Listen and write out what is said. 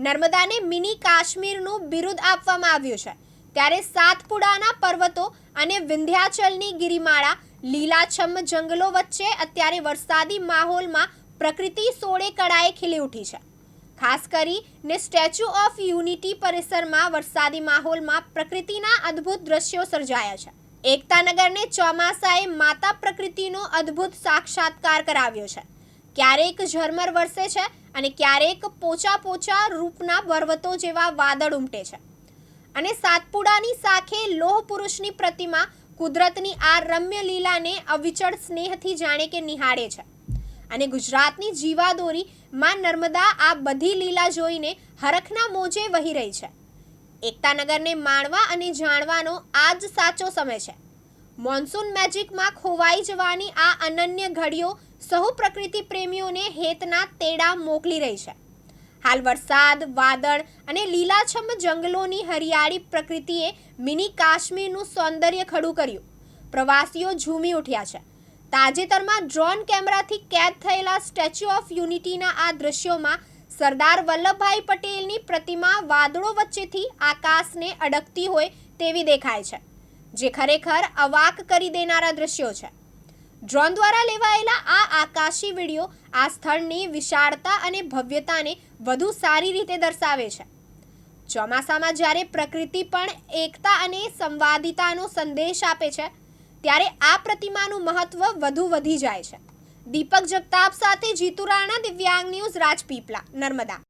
નર્મદાને mini કાશ્મીરનું બિરુદ આપવામાં આવ્યું છે. ત્યારે સાતપુડાના પર્વતો અને વિંધ્યાચલની ગિરિમાળા, લીલાછમ જંગલો વચ્ચે અત્યારે વરસાદી માહોલમાં પ્રકૃતિ સોળે કળાએ ખીલી ઉઠી છે. ખાસ કરીને સ્ટેચ્યુ ઓફ યુનિટી પરિસરમાં વરસાદી માહોલમાં પ્રકૃતિના અદ્ભુત દ્રશ્યો સર્જાયા છે. એકતાનગરને ચોમાસાએ માતા પ્રકૃતિનો અદ્ભુત સાક્ષાત્કાર કરાવ્યો છે. ક્યારેક ઝરમર વરસે છે અને ક્યારેક પોચા પોચા રૂપના પર્વતો જેવા વાદળ ઉમટે છે. અને સાતપુડાની સાખે લોહ પુરુષની પ્રતિમા કુદરતની આ રમ્ય લીલાને અવિચળ સ્નેહથી જાણે કે નિહાળે છે. અને ગુજરાતની જીવાદોરી માં નર્મદા આ બધી લીલા જોઈને હરખના મોજે વહી રહી છે. એકતાનગરને માણવા અને જાણવાનો આ જ સાચો સમય છે. મોન્સૂન મેજિકમાં ખોવાઈ જવાની આ અનન્ય ઘડીઓ સહુ પ્રકૃતિ પ્રેમીઓને હેતના તેડા મોકલી રહી છે. હાલ વરસાદ, વાદળ અને લીલાછમ જંગલોની હરિયાળી પ્રકૃતિએ મિની કાશ્મીરનું સૌંદર્ય ખડું કર્યું. પ્રવાસીઓ ઝૂમી ઉઠ્યા છે. તાજેતરમાં ડ્રોન કેમેરાથી કેદ થયેલા સ્ટેચ્યુ ઓફ યુનિટીના આ દ્રશ્યોમાં સરદાર વલ્લભભાઈ પટેલની પ્રતિમા વાદળો વચ્ચેથી આકાશને અડકતી હોય તેવી દેખાય છે. જે ખરેખર અવાક કરી દેનારા દ્રશ્યો છે. ડ્રોન દ્વારા લેવાયેલા આ આકાશી વીડિયો આ સ્થળની વિશાળતા અને ભવ્યતાને વધુ સારી રીતે દર્શાવે છે. ચોમાસામાં જ્યારે પ્રકૃતિ પણ એકતા અને સંવાદિતાનો સંદેશ આપે છે, ત્યારે આ પ્રતિમાનું મહત્વ વધુ વધી જાય છે. દીપક જગતાપ સાથે જીતુ રાણા દિવ્યાંગ ન્યૂઝ રાજપીપલા, નર્મદા.